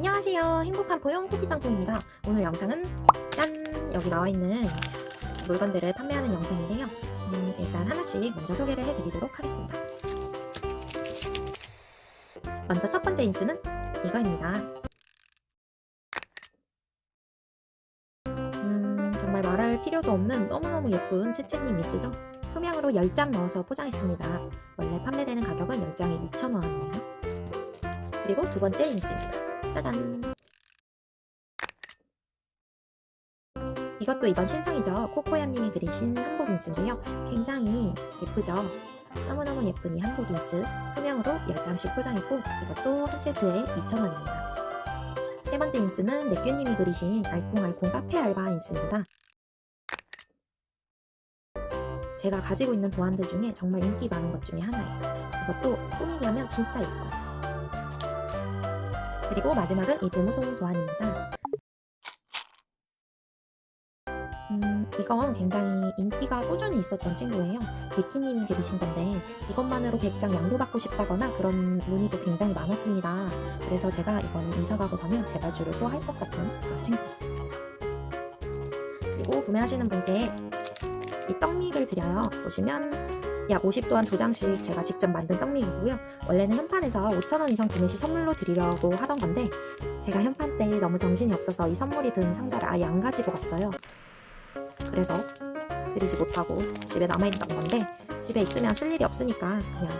안녕하세요. 행복한 포용 토끼땅콩입니다. 오늘 영상은 짠! 여기 나와 있는 물건들을 판매하는 영상인데요. 음, 일단 하나씩 먼저 소개를 해드리도록 하겠습니다. 먼저 첫 번째 인스는 이거입니다. 음, 정말 말할 필요도 없는 너무너무 예쁜 채채님 인스죠? 투명으로 10장 넣어서 포장했습니다. 원래 판매되는 가격은 10장에 2,000원이에요. 그리고 두 번째 인스입니다. 짜잔! 이것도 이번 신상이죠. 코코야님이 그리신 한복 인스인데요. 굉장히 예쁘죠? 너무너무 예쁜 이 한복 인스 투명으로 10장씩 포장했고 이것도 한 세트에 2,000원입니다. 세 번째 인스는 내규님이 그리신 알콩알콩 카페 알바 인스입니다. 제가 가지고 있는 도안들 중에 정말 인기 많은 것 중에 하나예요. 이것도 꾸미기 하면 진짜 예뻐요. 그리고 마지막은 이 도무송 도안입니다. 음, 이건 굉장히 인기가 꾸준히 있었던 친구예요. 비키님이 그리신 건데 이것만으로 100장 양도받고 싶다거나 그런 문의도 굉장히 많았습니다. 그래서 제가 이거는 이사 가고 나면 재발주를 또 할 것 같은 그런 친구. 그리고 구매하시는 분께 이 떡믹을 드려요. 보시면 약 50도한 두 장씩 제가 직접 만든 떡믹이고요. 원래는 현판에서 5,000원 이상 구매 시 선물로 드리려고 하던 건데 제가 현판 때 너무 정신이 없어서 이 선물이 든 상자를 아예 안 가지고 갔어요. 그래서 드리지 못하고 집에 남아있던 건데 집에 있으면 쓸 일이 없으니까 그냥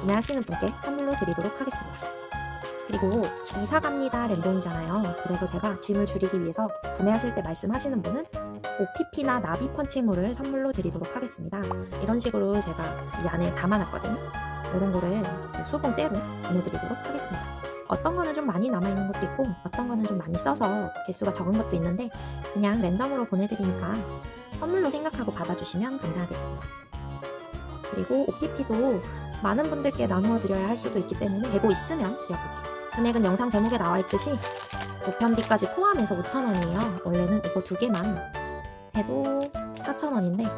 구매하시는 분께 선물로 드리도록 하겠습니다. 그리고 이사 갑니다 랜덤이잖아요. 그래서 제가 짐을 줄이기 위해서 구매하실 때 말씀하시는 분은 OPP나 나비 펀칭물을 선물로 드리도록 하겠습니다. 이런 식으로 제가 이 안에 담아놨거든요. 이런 거를 수봉째로 보내드리도록 하겠습니다. 어떤 거는 좀 많이 남아있는 것도 있고 어떤 거는 좀 많이 써서 개수가 적은 것도 있는데 그냥 랜덤으로 보내드리니까 선물로 생각하고 받아주시면 감사하겠습니다. 그리고 OPP도 많은 분들께 나누어 드려야 할 수도 있기 때문에 되고 있으면 드려볼게요. 금액은 영상 제목에 나와 있듯이 보편비까지 포함해서 5,000원이에요. 원래는 이거 두 개만 해도 4,000원인데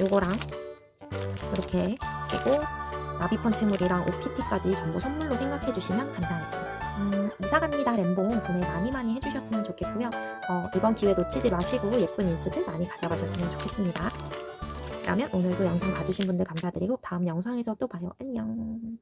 요거랑 이렇게 그리고 나비펀치물이랑 OPP까지 전부 선물로 생각해 주시면 감사하겠습니다. 음, 이사갑니다 램봉 구매 많이 많이 해주셨으면 좋겠고요. 어, 이번 기회 놓치지 마시고 예쁜 인스들 많이 가져가셨으면 좋겠습니다. 그러면 오늘도 영상 봐주신 분들 감사드리고 다음 영상에서 또 봐요. 안녕.